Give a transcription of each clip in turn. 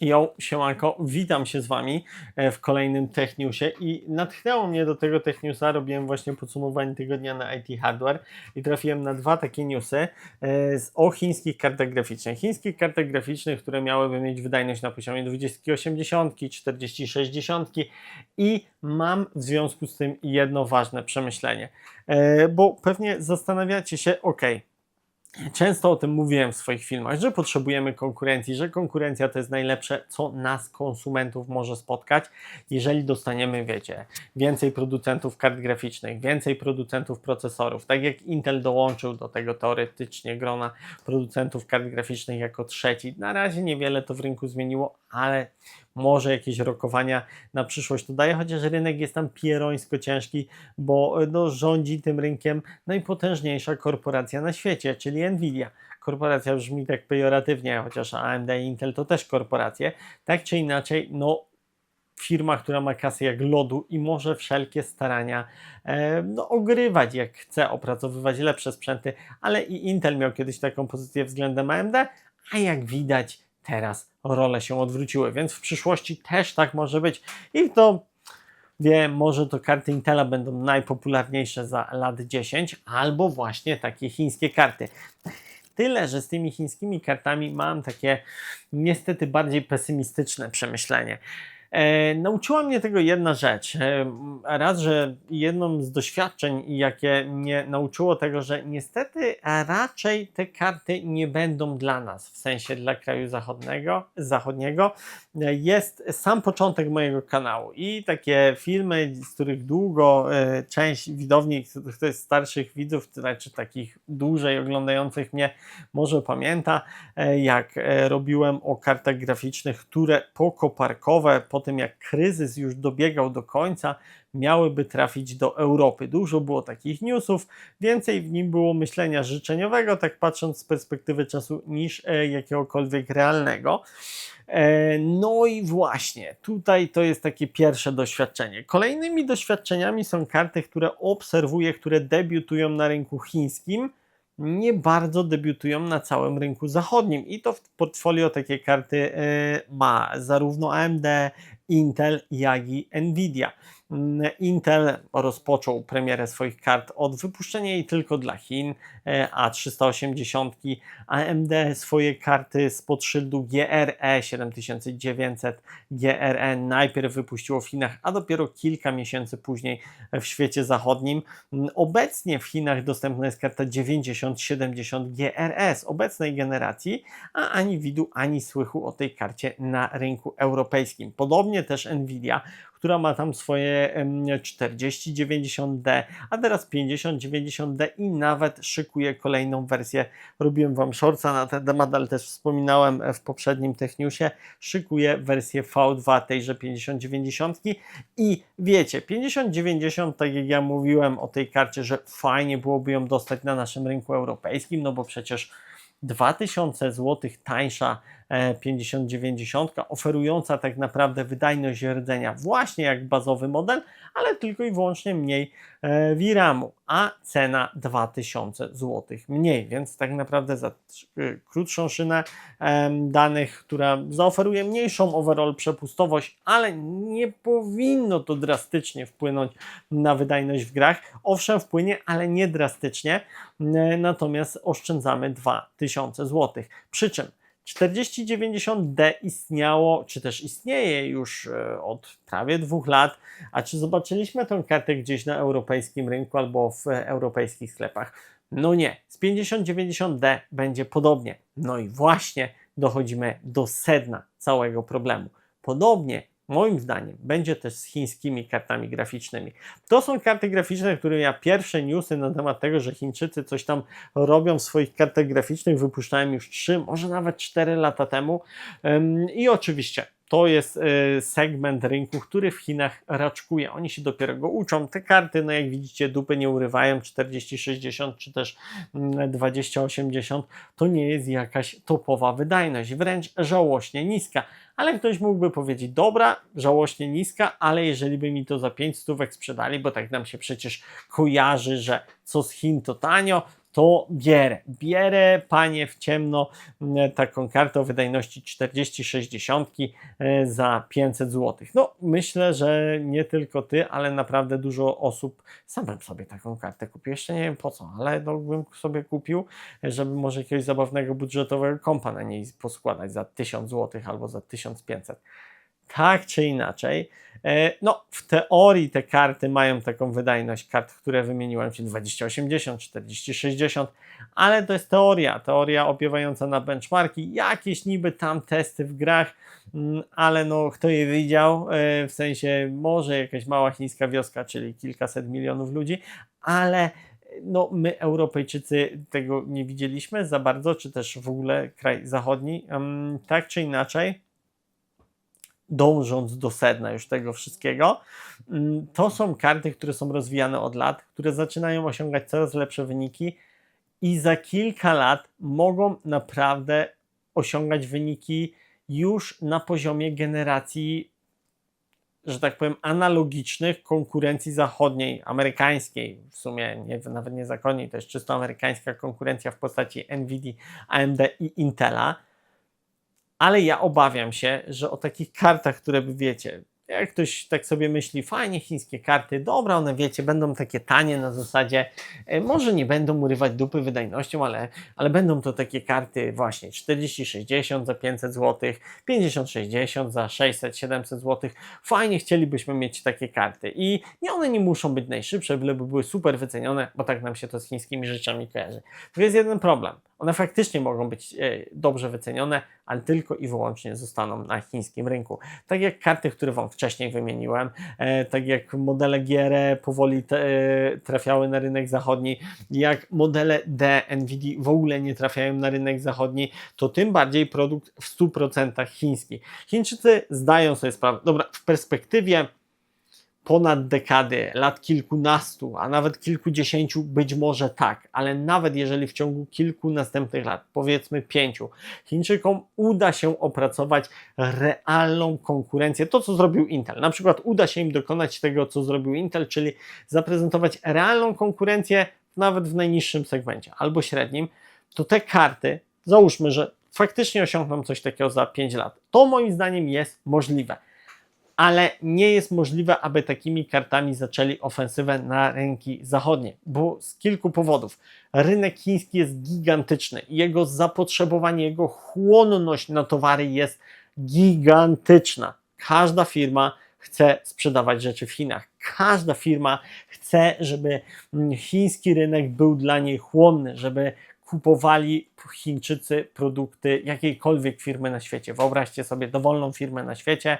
Jo, siemanko, witam się z Wami e, w kolejnym Techniusie i natchnęło mnie do tego Techniusa, robiłem właśnie podsumowanie tygodnia na IT Hardware i trafiłem na dwa takie newsy e, z, o chińskich kartach graficznych. Chińskich kartach graficznych, które miałyby mieć wydajność na poziomie 2080, 4060 i mam w związku z tym jedno ważne przemyślenie, e, bo pewnie zastanawiacie się, ok, Często o tym mówiłem w swoich filmach, że potrzebujemy konkurencji, że konkurencja to jest najlepsze, co nas, konsumentów, może spotkać, jeżeli dostaniemy, wiecie, więcej producentów kart graficznych, więcej producentów procesorów. Tak jak Intel dołączył do tego teoretycznie grona producentów kart graficznych jako trzeci. Na razie niewiele to w rynku zmieniło, ale może jakieś rokowania na przyszłość to daje, chociaż rynek jest tam pierońsko ciężki, bo no, rządzi tym rynkiem najpotężniejsza korporacja na świecie, czyli Nvidia. Korporacja brzmi tak pejoratywnie, chociaż AMD i Intel to też korporacje. Tak czy inaczej, no firma, która ma kasę jak lodu i może wszelkie starania e, no, ogrywać, jak chce, opracowywać lepsze sprzęty, ale i Intel miał kiedyś taką pozycję względem AMD, a jak widać, teraz role się odwróciły, więc w przyszłości też tak może być. I to wiem, może to karty Intela będą najpopularniejsze za lat 10, albo właśnie takie chińskie karty. Tyle, że z tymi chińskimi kartami mam takie niestety bardziej pesymistyczne przemyślenie. E, nauczyła mnie tego jedna rzecz. E, raz, że jedną z doświadczeń, jakie mnie nauczyło tego, że niestety raczej te karty nie będą dla nas, w sensie dla kraju zachodniego, zachodniego, jest sam początek mojego kanału i takie filmy, z których długo e, część widowni, to jest starszych widzów, czy znaczy takich dłużej oglądających mnie, może pamięta, jak robiłem o kartach graficznych, które pokoparkowe, po tym jak kryzys już dobiegał do końca, miałyby trafić do Europy. Dużo było takich newsów, więcej w nim było myślenia życzeniowego, tak patrząc z perspektywy czasu, niż e, jakiegokolwiek realnego. E, no i właśnie, tutaj to jest takie pierwsze doświadczenie. Kolejnymi doświadczeniami są karty, które obserwuję, które debiutują na rynku chińskim nie bardzo debiutują na całym rynku zachodnim i to w portfolio takie karty e, ma zarówno AMD, Intel, jak i Nvidia. Intel rozpoczął premierę swoich kart od wypuszczenia jej tylko dla Chin, e, A380, AMD swoje karty spod szyldu GRE 7900 GRE najpierw wypuściło w Chinach, a dopiero kilka miesięcy później w świecie zachodnim. Mm, Obecnie w Chinach dostępna jest karta 9070 GRS obecnej generacji, a ani widu, ani słychu o tej karcie na rynku europejskim. Podobnie też Nvidia, która ma tam swoje 4090D, a teraz 5090D i nawet szykuje kolejną wersję. Robiłem Wam shortsa na ten temat, ale też wspominałem w poprzednim Techniusie. Szykuje wersję V2 tejże 5090 i wiecie, 5090, tak jak ja mówiłem o tej karcie, że fajnie byłoby ją dostać na naszym rynku europejskim, no bo przecież 2000 zł tańsza 5090, e, oferująca tak naprawdę wydajność rdzenia właśnie jak bazowy model, ale tylko i wyłącznie mniej e, VRAMu, a cena 2000 zł mniej, więc tak naprawdę za e, krótszą szynę danych, która zaoferuje mniejszą overall przepustowość, ale nie powinno to drastycznie wpłynąć na wydajność w grach. Owszem, wpłynie, ale nie drastycznie, natomiast oszczędzamy 2000 zł. Przy czym 4090D istniało, czy też istnieje już e, od prawie dwóch lat. A czy zobaczyliśmy tę kartę gdzieś na europejskim rynku albo w europejskich sklepach? No nie. Z 5090D będzie podobnie. No i właśnie dochodzimy do sedna całego problemu. Podobnie moim zdaniem, będzie też z chińskimi kartami graficznymi. To są karty graficzne, które ja pierwsze newsy na temat tego, że Chińczycy coś tam robią w swoich kartach graficznych, wypuszczałem już 3, może nawet 4 lata temu. I oczywiście to jest e, segment rynku, który w Chinach raczkuje. Oni się dopiero go uczą. Te karty, no jak widzicie, dupy nie urywają 40-60 czy też 20-80. Mm, to nie jest jakaś topowa wydajność, wręcz żałośnie niska. Ale ktoś mógłby powiedzieć, dobra, żałośnie niska, ale jeżeli by mi to za 5 stówek sprzedali, bo tak nam się przecież kojarzy, że co z Chin to tanio, to bierę. Bierę, panie, w ciemno taką kartę o wydajności 40-60 e, za 500 zł. No, myślę, że nie tylko ty, ale naprawdę dużo osób, sam bym sobie taką kartę kupił. Jeszcze nie wiem po co, ale no, bym sobie kupił, żeby może jakiegoś zabawnego budżetowego kompa na niej poskładać za 1000 zł albo za 1500 tak czy inaczej. E, No, w teorii te karty mają taką wydajność kart, które wymieniłem, czyli 2080, 4060, ale to jest teoria, teoria opiewająca na benchmarki, jakieś niby tam testy w grach, mm, ale no kto je widział, e, w sensie może jakaś mała chińska wioska, czyli kilkaset milionów ludzi, ale no my Europejczycy tego nie widzieliśmy za bardzo, czy też w ogóle kraj zachodni, Em, tak czy inaczej dążąc do sedna już tego wszystkiego, mm, to są karty, które są rozwijane od lat, które zaczynają osiągać coraz lepsze wyniki i za kilka lat mogą naprawdę osiągać wyniki już na poziomie generacji, że tak powiem, analogicznych konkurencji zachodniej, amerykańskiej, w sumie nie, nawet nie zachodniej, to jest czysto amerykańska konkurencja w postaci Nvidia, AMD i Intela ale ja obawiam się, że o takich kartach, które by wiecie, jak ktoś tak sobie myśli, fajnie chińskie karty, dobra, one wiecie, będą takie tanie na zasadzie, e, może nie będą urywać dupy wydajnością, ale, ale będą to takie karty właśnie 40-60 za 500 zł, 50-60 za 600-700 zł. Fajnie chcielibyśmy mieć takie karty i nie one nie muszą być najszybsze, byleby były super wycenione, bo tak nam się to z chińskimi rzeczami kojarzy. Tu jest jeden problem. One faktycznie mogą być e, dobrze wycenione, ale tylko i wyłącznie zostaną na chińskim rynku. Tak jak karty, które Wam wcześniej wymieniłem, e, tak jak modele GR powoli e, trafiały na rynek zachodni, jak modele D Nvidia w ogóle nie trafiają na rynek zachodni, to tym bardziej produkt w 100% chiński. Chińczycy zdają sobie sprawę, dobra, w perspektywie ponad dekady, lat kilkunastu, a nawet kilkudziesięciu, być może tak, ale nawet jeżeli w ciągu kilku następnych lat, powiedzmy pięciu, Chińczykom uda się opracować realną konkurencję, to co zrobił Intel, na przykład uda się im dokonać tego, co zrobił Intel, czyli zaprezentować realną konkurencję nawet w najniższym segmencie albo średnim, to te karty, załóżmy, że faktycznie osiągną coś takiego za 5 lat. To moim zdaniem jest możliwe ale nie jest możliwe, aby takimi kartami zaczęli ofensywę na rynki zachodnie, bo z kilku powodów. Rynek chiński jest gigantyczny jego zapotrzebowanie, jego chłonność na towary jest gigantyczna. Każda firma chce sprzedawać rzeczy w Chinach. Każda firma chce, żeby mm, chiński rynek był dla niej chłonny, żeby kupowali Chińczycy produkty jakiejkolwiek firmy na świecie. Wyobraźcie sobie dowolną firmę na świecie.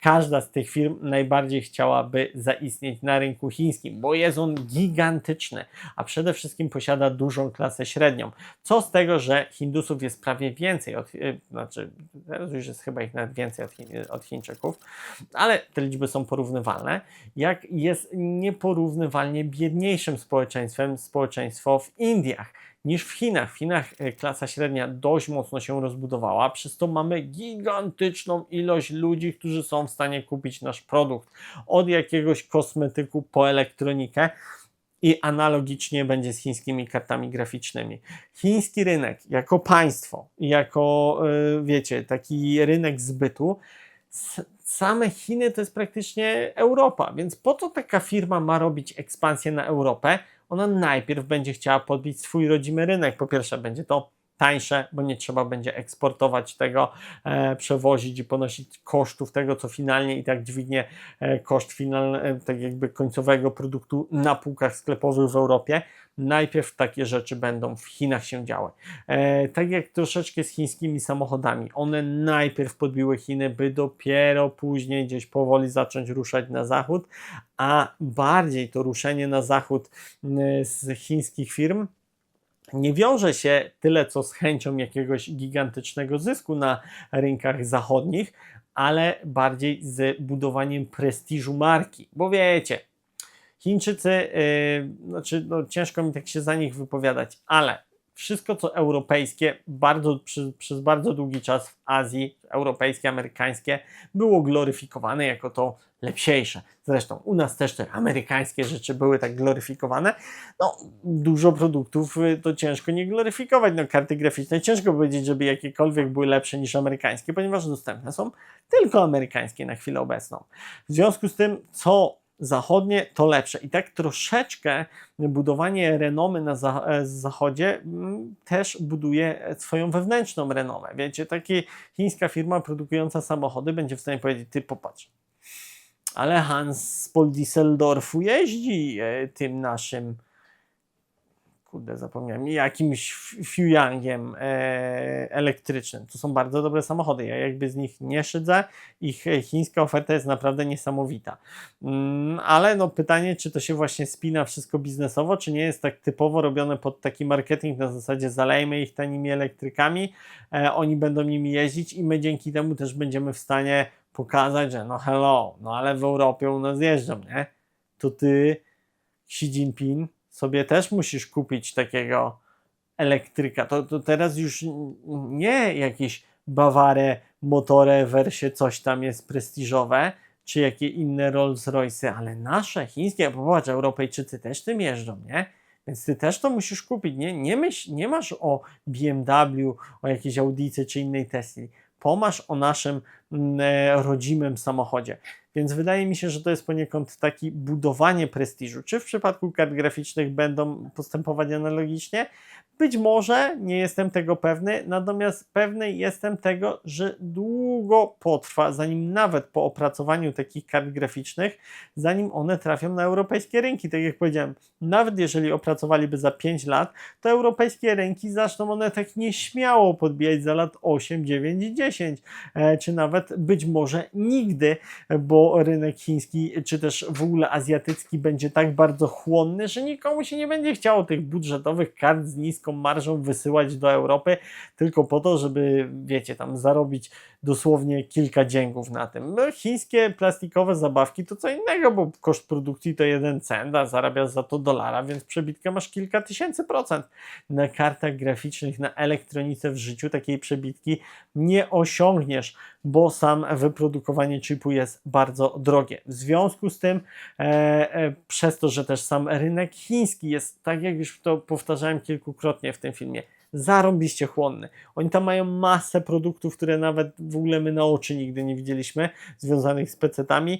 Każda z tych firm najbardziej chciałaby zaistnieć na rynku chińskim, bo jest on gigantyczny, a przede wszystkim posiada dużą klasę średnią. Co z tego, że Hindusów jest prawie więcej, od, y, znaczy teraz już jest chyba ich nawet więcej od, Chin, od Chińczyków, ale te liczby są porównywalne, jak jest nieporównywalnie biedniejszym społeczeństwem społeczeństwo w Indiach niż w Chinach. W Chinach e, klasa średnia dość mocno się rozbudowała, przez to mamy gigantyczną ilość ludzi, którzy są w stanie kupić nasz produkt. Od jakiegoś kosmetyku po elektronikę. I analogicznie będzie z chińskimi kartami graficznymi. Chiński rynek jako państwo, jako e, wiecie, taki rynek zbytu, same Chiny to jest praktycznie Europa, więc po co taka firma ma robić ekspansję na Europę? Ona najpierw będzie chciała podbić swój rodzimy rynek. Po pierwsze, będzie to tańsze, bo nie trzeba będzie eksportować tego, e, przewozić i ponosić kosztów tego, co finalnie i tak dźwignie e, koszt finalny, e, tak jakby końcowego produktu na półkach sklepowych w Europie. Najpierw takie rzeczy będą w Chinach się działy. E, tak jak troszeczkę z chińskimi samochodami. One najpierw podbiły Chiny, by dopiero później gdzieś powoli zacząć ruszać na zachód, a bardziej to ruszenie na zachód z chińskich firm nie wiąże się tyle co z chęcią jakiegoś gigantycznego zysku na rynkach zachodnich, ale bardziej z budowaniem prestiżu marki. Bo wiecie, Chińczycy, yy, znaczy, no, ciężko mi tak się za nich wypowiadać, ale wszystko co europejskie bardzo, przy, przez bardzo długi czas w Azji, europejskie, amerykańskie, było gloryfikowane jako to lepsiejsze. Zresztą u nas też te amerykańskie rzeczy były tak gloryfikowane. No, dużo produktów y, to ciężko nie gloryfikować. No, karty graficzne ciężko powiedzieć, żeby jakiekolwiek były lepsze niż amerykańskie, ponieważ dostępne są tylko amerykańskie na chwilę obecną. W związku z tym, co zachodnie, to lepsze. I tak troszeczkę budowanie renomy na za e, zachodzie mm, też buduje swoją wewnętrzną renomę. Wiecie, taka chińska firma produkująca samochody będzie w stanie powiedzieć, ty popatrz, ale Hans z Pol Düsseldorfu jeździ e, tym naszym kurde, zapomniałem, jakimś Fuyangiem e, elektrycznym. To są bardzo dobre samochody. Ja jakby z nich nie szydzę. Ich chińska oferta jest naprawdę niesamowita. Mm, ale no pytanie, czy to się właśnie spina wszystko biznesowo, czy nie jest tak typowo robione pod taki marketing na zasadzie zalejmy ich tanimi elektrykami, e, oni będą nimi jeździć i my dzięki temu też będziemy w stanie pokazać, że no hello, no ale w Europie u nas jeżdżą, nie? To ty, Xi Jinping, sobie też musisz kupić takiego elektryka. To, to teraz już nie jakieś Baware, Motore, Wersie, coś tam jest prestiżowe, czy jakie inne Rolls Royce, ale nasze, chińskie, popatrz, Europejczycy też tym jeżdżą, nie? Więc ty też to musisz kupić, nie? Nie, myśl, nie masz o BMW, o jakiejś Audicy czy innej Tesli. Pomasz o naszym rodzimym samochodzie. Więc wydaje mi się, że to jest poniekąd taki budowanie prestiżu. Czy w przypadku kart graficznych będą postępować analogicznie? Być może, nie jestem tego pewny, natomiast pewny jestem tego, że długo potrwa, zanim nawet po opracowaniu takich kart graficznych, zanim one trafią na europejskie rynki. Tak jak powiedziałem, nawet jeżeli opracowaliby za 5 lat, to europejskie rynki zaczną one tak nieśmiało podbijać za lat 8, 9 i 10, e, czy nawet być może nigdy, bo rynek chiński, czy też w ogóle azjatycki będzie tak bardzo chłonny, że nikomu się nie będzie chciało tych budżetowych kart z niską marżą wysyłać do Europy, tylko po to, żeby, wiecie, tam zarobić dosłownie kilka dzięgów na tym. No, chińskie plastikowe zabawki to co innego, bo koszt produkcji to jeden cent, a zarabiasz za to dolara, więc przebitkę masz kilka tysięcy procent. Na kartach graficznych, na elektronice w życiu takiej przebitki nie osiągniesz, bo sam wyprodukowanie chipu jest bardzo drogie. W związku z tym, e, e, przez to, że też sam rynek chiński jest, tak jak już to powtarzałem kilkukrotnie w tym filmie, zarąbiście chłonny. Oni tam mają masę produktów, które nawet w ogóle my na oczy nigdy nie widzieliśmy, związanych z PC-tami,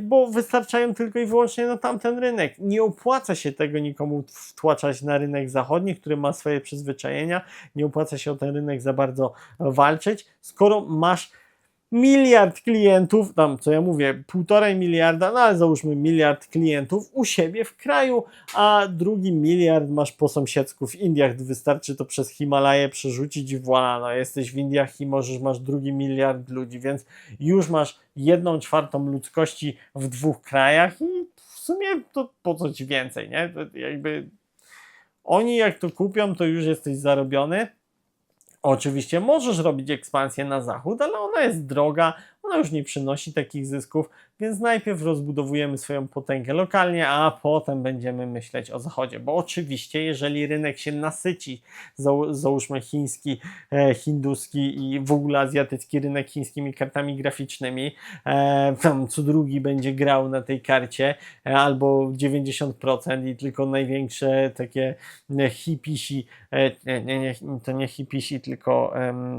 bo wystarczają tylko i wyłącznie na tamten rynek. Nie opłaca się tego nikomu wtłaczać na rynek zachodni, który ma swoje przyzwyczajenia, nie opłaca się o ten rynek za bardzo walczyć, skoro masz miliard klientów, tam co ja mówię, półtorej miliarda, no ale załóżmy miliard klientów u siebie w kraju, a drugi miliard masz po sąsiedzku w Indiach. Wystarczy to przez Himalaje przerzucić i voilà, no jesteś w Indiach i możesz, masz drugi miliard ludzi, więc już masz jedną czwartą ludzkości w dwóch krajach i w sumie to po co ci więcej, nie? To jakby oni jak to kupią, to już jesteś zarobiony. Oczywiście możesz robić ekspansję na zachód, ale ona jest droga, ona już nie przynosi takich zysków, więc najpierw rozbudowujemy swoją potęgę lokalnie, a potem będziemy myśleć o zachodzie. Bo oczywiście, jeżeli rynek się nasyci, załóżmy chiński, e, hinduski i w ogóle azjatycki rynek chińskimi kartami graficznymi, e, tam co drugi będzie grał na tej karcie, e, albo 90% i tylko największe takie hipisi, nie, nie, nie, to nie hipisi, tylko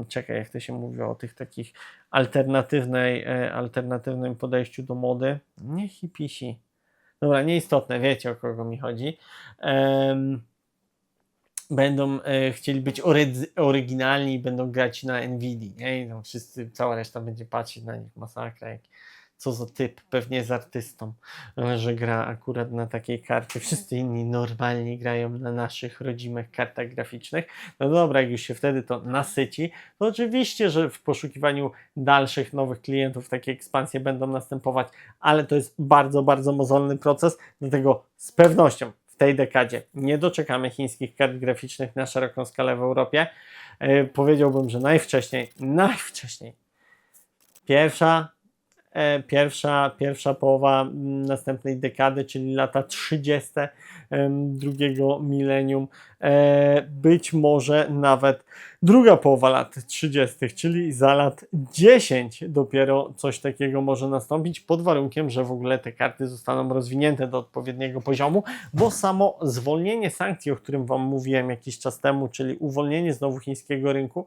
czekaj, jak to się mówi o tych takich alternatywnej, e, alternatywnym podejściu do mody. Nie hipisi. Dobra, nieistotne, wiecie o kogo mi chodzi. Um, będą e, chcieli być oryginalni i będą grać na Nvidia, nie? I tam wszyscy, cała reszta będzie patrzeć na nich, masakra. Jak, co za typ, pewnie z artystą, że gra akurat na takiej karcie. Wszyscy inni normalnie grają na naszych rodzimych kartach graficznych. No dobra, jak już się wtedy to nasyci, to oczywiście, że w poszukiwaniu dalszych nowych klientów takie ekspansje będą następować, ale to jest bardzo, bardzo mozolny proces, dlatego z pewnością w tej dekadzie nie doczekamy chińskich kart graficznych na szeroką skalę w Europie. Yy, powiedziałbym, że najwcześniej, najwcześniej pierwsza pierwsza, pierwsza połowa mm, następnej dekady, czyli lata 30. em, drugiego milenium, e, być może nawet druga połowa lat 30., czyli za lat 10 dopiero coś takiego może nastąpić, pod warunkiem, że w ogóle te karty zostaną rozwinięte do odpowiedniego poziomu, bo samo zwolnienie sankcji, o którym Wam mówiłem jakiś czas temu, czyli uwolnienie znowu chińskiego rynku,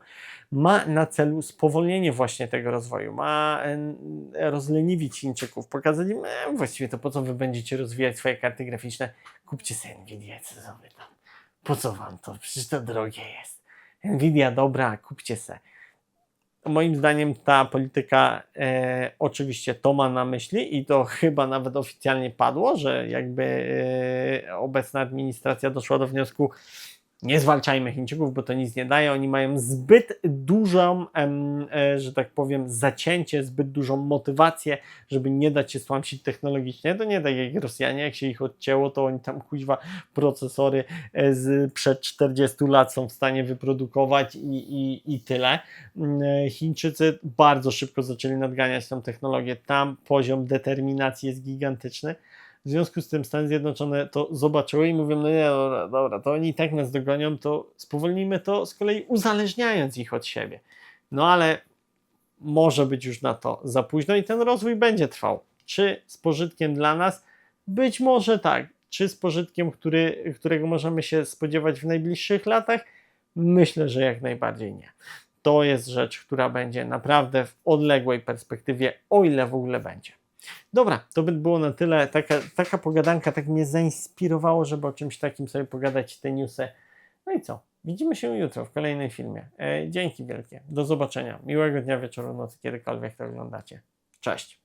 ma na celu spowolnienie właśnie tego rozwoju, ma rozleniwić Chińczyków, pokazać im, e, właściwie to po co Wy będziecie rozwijać swoje karty graficzne, kupcie sobie Nvidia, co sobie tam, po co Wam to, przecież to drogie jest. Nvidia dobra, kupcie se. Moim zdaniem ta polityka e, oczywiście to ma na myśli i to chyba nawet oficjalnie padło, że jakby e, obecna administracja doszła do wniosku, nie zwalczajmy Chińczyków, bo to nic nie daje. Oni mają zbyt dużą, e, że tak powiem, zacięcie, zbyt dużą motywację, żeby nie dać się stłamsić technologicznie. To nie tak jak Rosjanie, jak się ich odcięło, to oni tam kuźwa procesory e, z przed 40 lat są w stanie wyprodukować i, i, i tyle. Mm, e, Chińczycy bardzo szybko zaczęli nadganiać tą technologię. Tam poziom determinacji jest gigantyczny. W związku z tym Stany Zjednoczone to zobaczyły i mówią, no nie, dobra, dobra, to oni tak nas dogonią, to spowolnimy to z kolei uzależniając ich od siebie. No ale może być już na to za późno i ten rozwój będzie trwał. Czy z pożytkiem dla nas? Być może tak. Czy z pożytkiem, który, którego możemy się spodziewać w najbliższych latach? Myślę, że jak najbardziej nie. To jest rzecz, która będzie naprawdę w odległej perspektywie, o ile w ogóle będzie. Dobra, to by było na tyle. Taka, taka pogadanka tak mnie zainspirowało, żeby o czymś takim sobie pogadać, te newsy. No i co? Widzimy się jutro w kolejnej filmie. E, dzięki wielkie. Do zobaczenia. Miłego dnia, wieczoru, nocy, kiedykolwiek to oglądacie. Cześć.